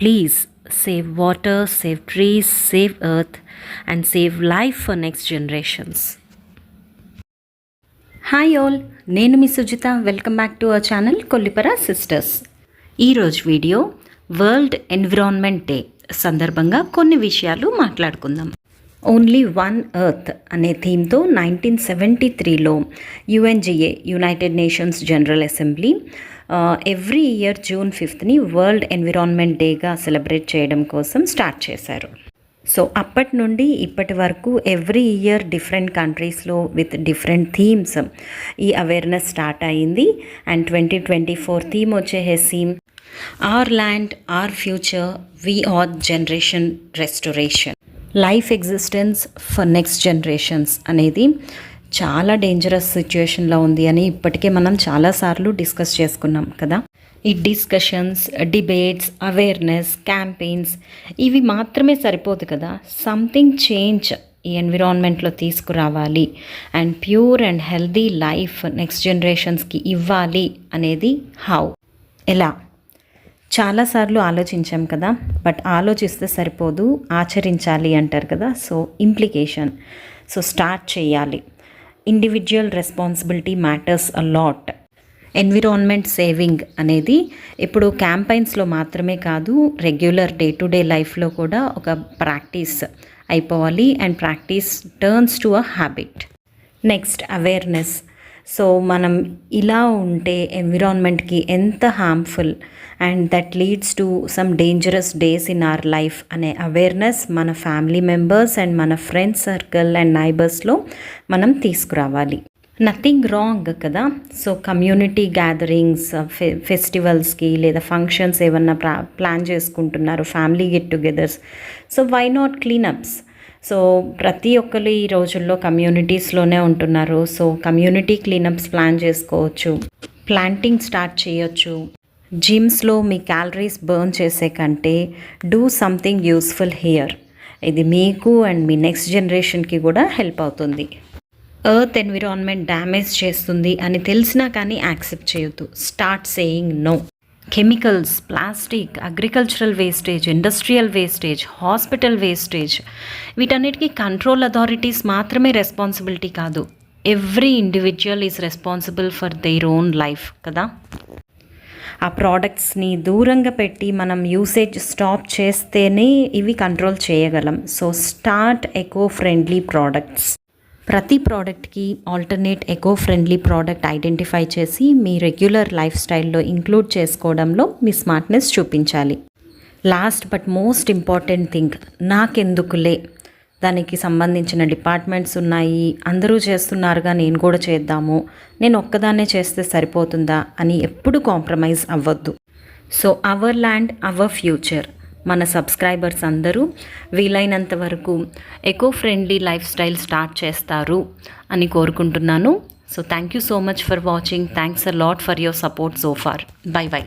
Please save water save trees save earth and save life for next generations hi all నేను మీ Sujitha. Welcome back to our channel Kollipara sisters ఈరోజు video world environment day సందర్భంగా కొన్ని విషయాలు మాట్లాడుకుందాం. Only one earth అనే థీమ్తో nineteen seventy త్రీలో UNGA united nations general assembly every year June ఫిఫ్త్ని world environment డేగా సెలబ్రేట్ చేయడం కోసం స్టార్ట్ చేశారు. సో అప్పటి నుండి ఇప్పటి వరకు ఎవ్రీ ఇయర్ డిఫరెంట్ కంట్రీస్లో విత్ డిఫరెంట్ థీమ్స్ ఈ అవేర్నెస్ స్టార్ట్ అయింది. And twenty twenty four theme వచ్చేసి our land our future we are generation restoration life existence for next generations అనేది చాలా డేంజరస్ సిచ్యువేషన్లో ఉంది అని ఇప్పటికే మనం చాలాసార్లు డిస్కస్ చేసుకున్నాం కదా. ఈ డిస్కషన్స్ డిబేట్స్ అవేర్నెస్ క్యాంపెయిన్స్ ఇవి మాత్రమే సరిపోదు కదా. సంథింగ్ చేంజ్ ఈ ఎన్విరాన్మెంట్లో తీసుకురావాలి and pure and healthy life next జనరేషన్స్కి ఇవ్వాలి అనేది హౌ ఎలా? చాలాసార్లు ఆలోచించాం కదా. బట్ ఆలోచిస్తే సరిపోదు ఆచరించాలి అంటారు కదా. సో ఇంప్లికేషన్ సో స్టార్ట్ చేయాలి. Individual responsibility matters a lot environment saving అనేది ఇప్పుడు క్యాంపైన్స్లో మాత్రమే కాదు రెగ్యులర్ డే టు డే లైఫ్లో కూడా ఒక ప్రాక్టీస్ అయిపోవాలి. And practice turns to a habit next awareness so మనం ఇలా ఉంటే ఎన్విరాన్మెంట్కి ఎంత harmful and that leads to some dangerous days in our life అనే అవేర్నెస్ మన ఫ్యామిలీ మెంబర్స్ అండ్ మన ఫ్రెండ్స్ సర్కిల్ అండ్ నైబర్స్లో మనం తీసుకురావాలి. నథింగ్ రాంగ్ కదా? సో కమ్యూనిటీ గ్యాదరింగ్స్ ఫె ఫెస్టివల్స్కి లేదా ఫంక్షన్స్ ఏమన్నా ప్లాన్ చేసుకుంటున్నారు family get togethers so why not cleanups so ప్రతి ఒక్కరు ఈ రోజుల్లో కమ్యూనిటీస్లోనే ఉంటున్నారు. సో కమ్యూనిటీ క్లీనప్స్ ప్లాన్ చేసుకోవచ్చు. ప్లాంటింగ్ స్టార్ట్ చేయొచ్చు. జిమ్స్లో మీ క్యాలరీస్ బర్న్ చేసే కంటే డూ సంథింగ్ యూస్ఫుల్ హియర్. ఇది మీకు అండ్ మీ నెక్స్ట్ జనరేషన్కి కూడా హెల్ప్ అవుతుంది. ఎర్త్ ఎన్విరాన్మెంట్ డ్యామేజ్ చేస్తుంది అని తెలిసినా కానీ యాక్సెప్ట్ చేయొద్దు. Start saying no. Chemicals plastic agricultural wastage industrial wastage hospital wastage వీటన్నిటికీ కంట్రోల్ అథారిటీస్ మాత్రమే రెస్పాన్సిబిలిటీ కాదు. Every individual is responsible for their own life కదా? ఆ ప్రోడక్ట్స్ని దూరంగా పెట్టి మనం యూసేజ్ స్టాప్ చేస్తేనే ఇవి కంట్రోల్ చేయగలం. So start eco friendly products ప్రతి ప్రోడక్ట్కి alternate eco friendly product identify చేసి మీ రెగ్యులర్ లైఫ్ స్టైల్లో ఇంక్లూడ్ చేసుకోవడంలో మీ స్మార్ట్నెస్ చూపించాలి. Last but most important thing నాకెందుకులే? దానికి సంబంధించిన డిపార్ట్మెంట్స్ ఉన్నాయి అందరూ చేస్తున్నారుగా నేను కూడా చేద్దాము నేను ఒక్కదాన్నే చేస్తే సరిపోతుందా అని ఎప్పుడు కాంప్రమైజ్ అవ్వద్దు. So our land our future. మన సబ్స్క్రైబర్స్ అందరూ వీలైనంత వరకు eco friendly life style start చేస్తారు అని కోరుకుంటున్నాను. So thank you so much for watching thanks a lot for your support so far bye bye